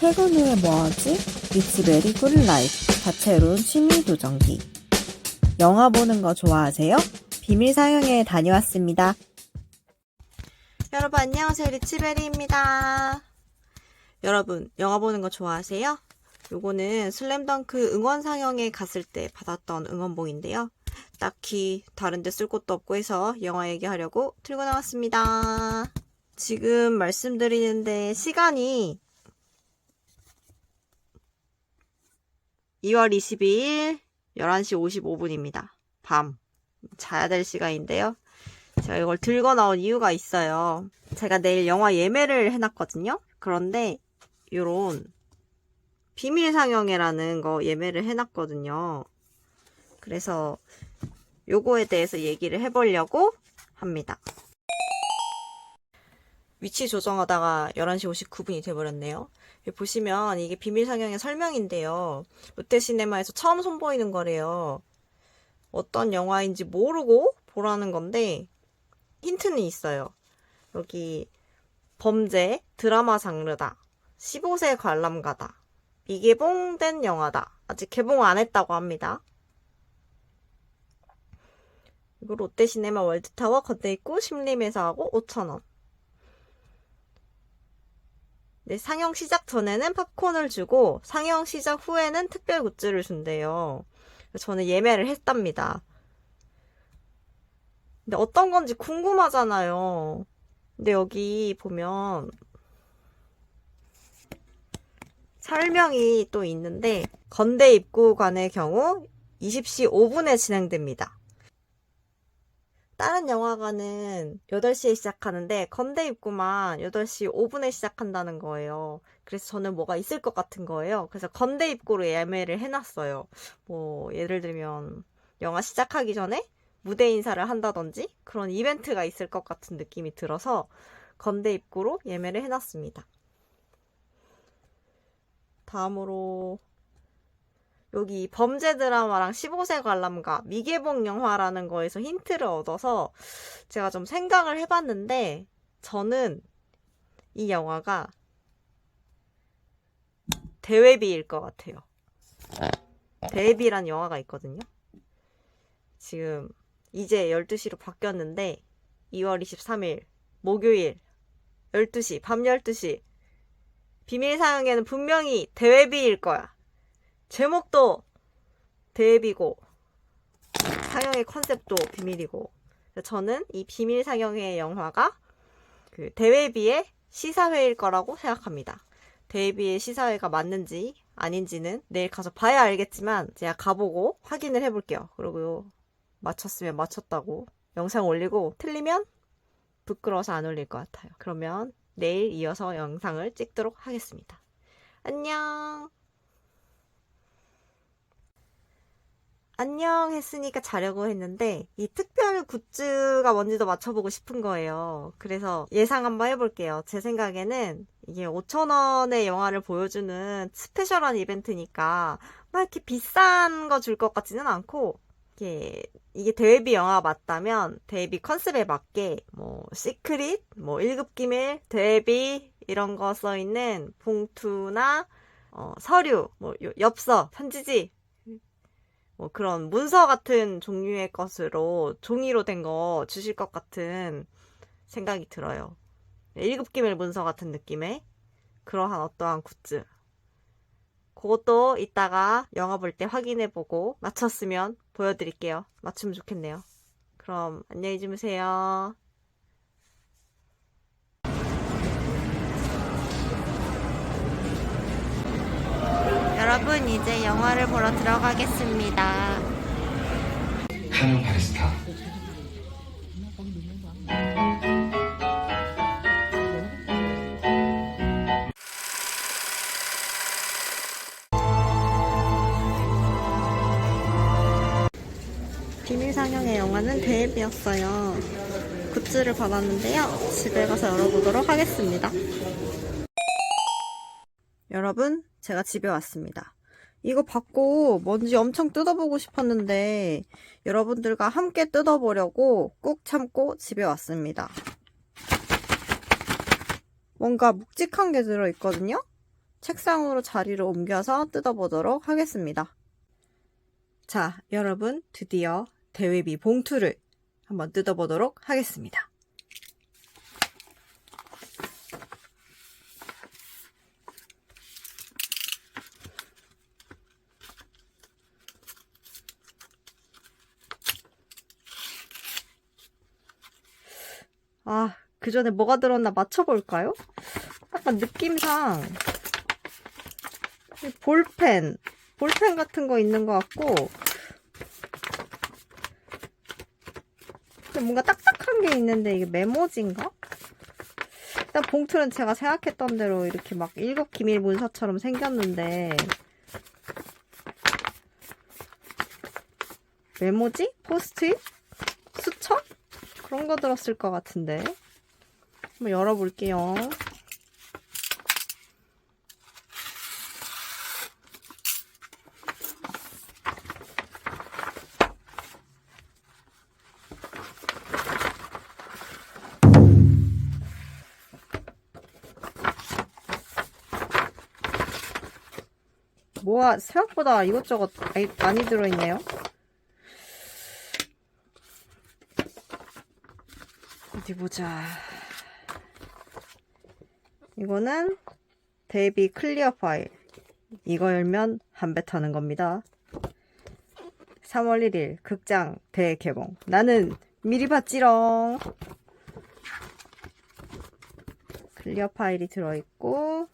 퇴근 후에 뭐하지? It's very good life. 다채로운 취미 도전기. 영화 보는 거 좋아하세요? 비밀 상영회에 다녀왔습니다. 여러분 안녕하세요. 리치베리입니다. 여러분 영화 보는 거 좋아하세요? 요거는 슬램덩크 응원 상영회 갔을 때 받았던 응원봉인데요. 딱히 다른 데 쓸 곳도 없고 해서 영화 얘기하려고 들고 나왔습니다. 지금 말씀드리는데 시간이 2월 22일 11시 55분입니다. 밤. 자야 될 시간인데요. 제가 이걸 들고 나온 이유가 있어요. 제가 내일 영화 예매를 해놨거든요. 그런데 요런 비밀 상영회라는 거 예매를 해놨거든요. 그래서 요거에 대해서 얘기를 해보려고 합니다. 위치 조정하다가 11시 59분이 돼버렸네요. 여기 보시면 이게 비밀 상영의 설명인데요. 롯데시네마에서 처음 선보이는 거래요. 어떤 영화인지 모르고 보라는 건데 힌트는 있어요. 여기 범죄 드라마 장르다. 15세 관람가다. 미개봉된 영화다. 아직 개봉 안 했다고 합니다. 이거 롯데시네마 월드타워 건대 입구 심리매사하고 5,000원. 네, 상영 시작 전에는 팝콘을 주고 상영 시작 후에는 특별 굿즈를 준대요. 저는 예매를 했답니다. 근데 어떤 건지 궁금하잖아요. 근데 여기 보면 설명이 또 있는데 건대 입구관의 경우 20시 5분에 진행됩니다. 영화관은 8시에 시작하는데 건대 입구만 8시 5분에 시작한다는 거예요. 그래서 저는 뭐가 있을 것 같은 거예요. 그래서 건대 입구로 예매를 해놨어요. 뭐 예를 들면 영화 시작하기 전에 무대 인사를 한다든지 그런 이벤트가 있을 것 같은 느낌이 들어서 건대 입구로 예매를 해놨습니다. 다음으로 여기 범죄 드라마랑 15세 관람가 미개봉 영화라는 거에서 힌트를 얻어서 제가 좀 생각을 해봤는데 저는 이 영화가 대회비일 것 같아요. 대회비란 영화가 있거든요. 지금 이제 12시로 바뀌었는데 2월 23일 목요일 12시 밤 12시 비밀 사용에는 분명히 대회비일 거야. 제목도 대비고 상영의 컨셉도 비밀이고 저는 이 비밀 상영회 영화가 그 대회비의 시사회일 거라고 생각합니다. 대회비의 시사회가 맞는지 아닌지는 내일 가서 봐야 알겠지만 제가 가보고 확인을 해볼게요. 그리고 맞췄으면 맞췄다고 영상 올리고 틀리면 부끄러워서 안 올릴 것 같아요. 그러면 내일 이어서 영상을 찍도록 하겠습니다. 안녕! 안녕 했으니까 자려고 했는데 이 특별 굿즈가 뭔지도 맞춰보고 싶은 거예요. 그래서 예상 한번 해볼게요. 제 생각에는 이게 5천원의 영화를 보여주는 스페셜한 이벤트니까 막 이렇게 비싼 거 줄 것 같지는 않고 이게 이게 데뷔 영화 맞다면 데뷔 컨셉에 맞게 뭐 시크릿, 뭐 1급 기밀, 데뷔 이런 거 써 있는 봉투나 어, 서류, 뭐 요- 엽서, 편지지 뭐 그런 문서 같은 종류의 것으로 종이로 된 거 주실 것 같은 생각이 들어요. 1급 기밀 문서 같은 느낌의 그러한 어떠한 굿즈. 그것도 이따가 영화 볼 때 확인해보고 맞췄으면 보여드릴게요. 맞추면 좋겠네요. 그럼 안녕히 주무세요. 여러분 이제 영화를 보러 들어가겠습니다. 카누 바리스타 비밀 상영의 영화는 대회비였어요. 굿즈를 받았는데요. 집에 가서 열어보도록 하겠습니다. 여러분, 제가 집에 왔습니다. 이거 받고 뭔지 엄청 뜯어보고 싶었는데 여러분들과 함께 뜯어보려고 꾹 참고 집에 왔습니다. 뭔가 묵직한 게 들어있거든요? 책상으로 자리를 옮겨서 뜯어보도록 하겠습니다. 자, 여러분, 드디어 대회비 봉투를 한번 뜯어보도록 하겠습니다. 아, 그 전에 뭐가 들었나 맞춰볼까요? 약간 느낌상 이 볼펜, 볼펜 같은 거 있는 것 같고 뭔가 딱딱한 게 있는데 이게 메모지인가? 일단 봉투는 제가 생각했던 대로 이렇게 막 일곱 기밀 문서처럼 생겼는데 메모지? 포스트잇? 그런 거 들었을 것 같은데 한번 열어볼게요. 뭐야 생각보다 이것저것 많이 들어있네요. 어디 보자. 이거는 데뷔 클리어 파일. 이거 열면 한배 타는 겁니다. 3월 1일 극장 대개봉. 나는 미리 봤지롱. 클리어 파일이 들어있고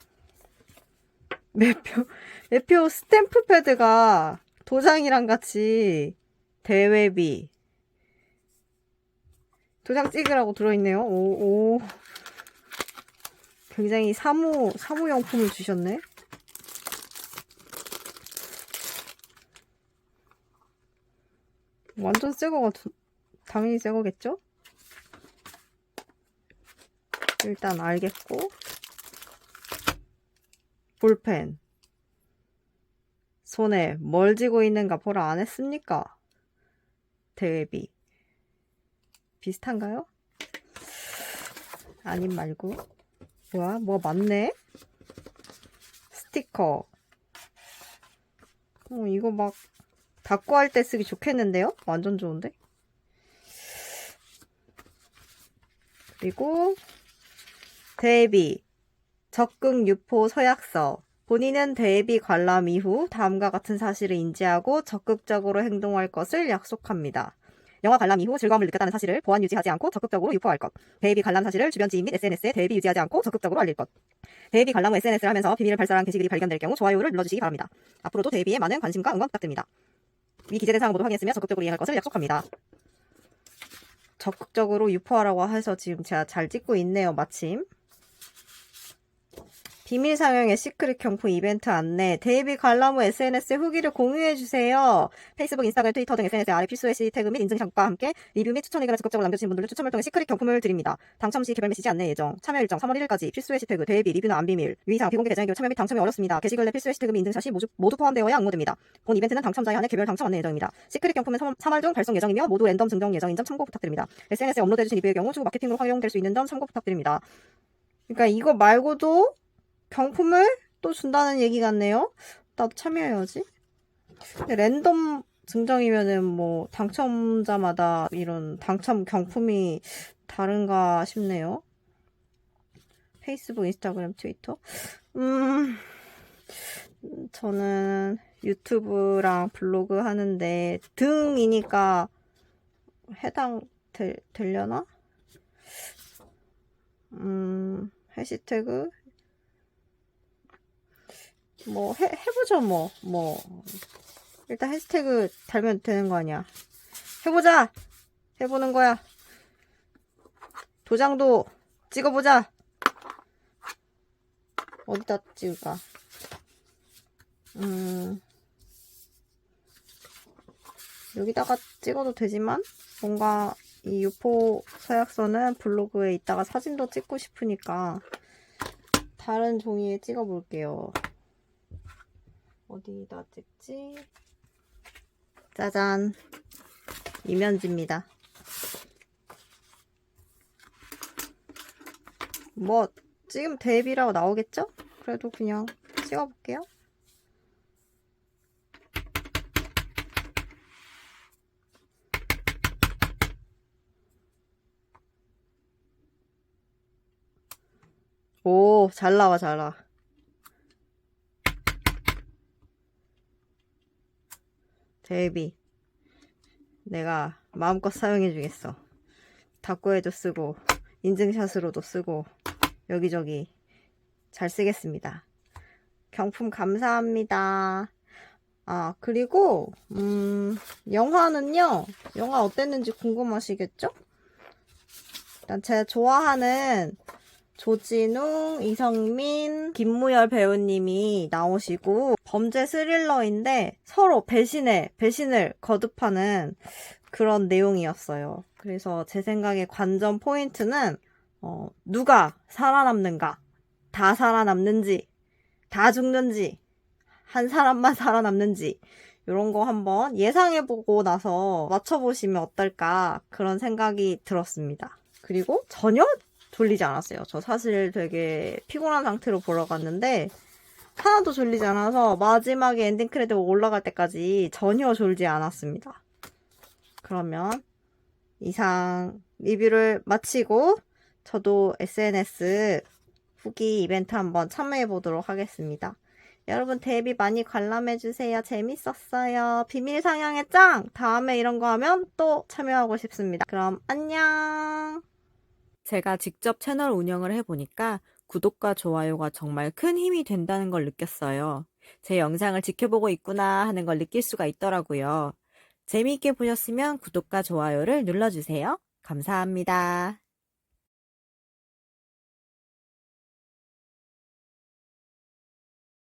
매표 매표 스탬프 패드가 도장이랑 같이 대회비 도장 찍으라고 들어있네요. 오, 오. 굉장히 사무, 사무용품을 주셨네. 완전 새 거가, 두- 당연히 새 거겠죠? 일단 알겠고. 볼펜. 손에 뭘 쥐고 있는가 보라 안 했습니까? 대회비. 비슷한가요? 아님 말고. 뭐야? 뭐가 많네? 스티커. 어, 이거 막 닫고 할 때 쓰기 좋겠는데요? 완전 좋은데? 그리고 대비 적극 유포 서약서 본인은 대비 관람 이후 다음과 같은 사실을 인지하고 적극적으로 행동할 것을 약속합니다. 영화 관람 이후 즐거움을 느꼈다는 사실을 보안 유지하지 않고 적극적으로 유포할 것. 대비 관람 사실을 주변 지인 및 SNS에 대비 유지하지 않고 적극적으로 알릴 것. 대비 관람 후 SNS를 하면서 비밀을 발설한 게시글이 발견될 경우 좋아요를 눌러주시기 바랍니다. 앞으로도 대비에 많은 관심과 응원 부탁드립니다. 위 기재된 사항 모두 확인했으며 적극적으로 이행할 것을 약속합니다. 적극적으로 유포하라고 해서 지금 제가 잘 찍고 있네요, 마침. 비밀 상영의 시크릿 경품 이벤트 안내, 데이비 관람 후 SNS에 후기를 공유해주세요. 페이스북, 인스타그램, 트위터 등 SNS 아래 필수 해시태그 및 인증샷과 함께 리뷰 및 추천 의견을 적극적으로 남겨주신 분들을 추첨을 통해 시크릿 경품을 드립니다. 당첨 시 개별 메시지 안내 예정, 참여 일정 3월 1일까지 필수 해시태그, 데이비, 리뷰는 안 비밀, 위상, 비공개 대장의 경우 참여 및 당첨이 어렵습니다. 게시글 내 필수 해시태그 및 인증샷이 모두, 모두 포함되어야 응모됩니다. 본 이벤트는 당첨자에 한해 개별 당첨 안내 예정입니다. 시크릿 경품은 3월 중 발송 예정이며 모두 랜덤 증정 예정인 점 참고 부탁드립니다. SNS에 업로드해주신 리뷰의 경우 추후 마케팅으로 활용될 수 있는 점 참고 부탁드립니다. 그러니까 이거 말고도 경품을 또 준다는 얘기 같네요. 나도 참여해야지. 랜덤 증정이면은 뭐 당첨자마다 이런 당첨 경품이 다른가 싶네요. 페이스북, 인스타그램, 트위터. 음, 저는 유튜브랑 블로그 하는데 등이니까 해당 될, 되려나? 음, 해시태그 뭐 해, 해보죠 뭐. 뭐 일단 해시태그 달면 되는 거 아니야. 해보자! 해보는 거야. 도장도 찍어보자. 어디다 찍을까? 음. 여기다가 찍어도 되지만 뭔가 이 유포 서약서는 블로그에 있다가 사진도 찍고 싶으니까 다른 종이에 찍어 볼게요 어디다 찍지? 짜잔. 이면지입니다. 뭐, 지금 데뷔라고 나오겠죠? 그래도 그냥 찍어볼게요. 오, 잘 나와, 잘 나와. 데이비, 내가 마음껏 사용해 주겠어. 탁구에도 쓰고, 인증샷으로도 쓰고, 여기저기 잘 쓰겠습니다. 경품 감사합니다. 아, 그리고, 음, 영화는요, 영화 어땠는지 궁금하시겠죠? 일단 제가 좋아하는 조진웅, 이성민, 김무열 배우님이 나오시고 범죄 스릴러인데 서로 배신에 배신을 거듭하는 그런 내용이었어요. 그래서 제 생각에 관전 포인트는 어, 누가 살아남는가, 다 살아남는지, 다 죽는지, 한 사람만 살아남는지 이런 거 한번 예상해보고 나서 맞춰보시면 어떨까 그런 생각이 들었습니다. 그리고 전혀 졸리지 않았어요. 저 사실 되게 피곤한 상태로 보러 갔는데 하나도 졸리지 않아서 마지막에 엔딩 크레딧 올라갈 때까지 전혀 졸지 않았습니다. 그러면 이상 리뷰를 마치고 저도 SNS 후기 이벤트 한번 참여해 보도록 하겠습니다. 여러분 데뷔 많이 관람해 주세요. 재밌었어요. 비밀 상향의 짱! 다음에 이런 거 하면 또 참여하고 싶습니다. 그럼 안녕! 제가 직접 채널 운영을 해보니까 구독과 좋아요가 정말 큰 힘이 된다는 걸 느꼈어요. 제 영상을 지켜보고 있구나 하는 걸 느낄 수가 있더라고요. 재미있게 보셨으면 구독과 좋아요를 눌러주세요. 감사합니다.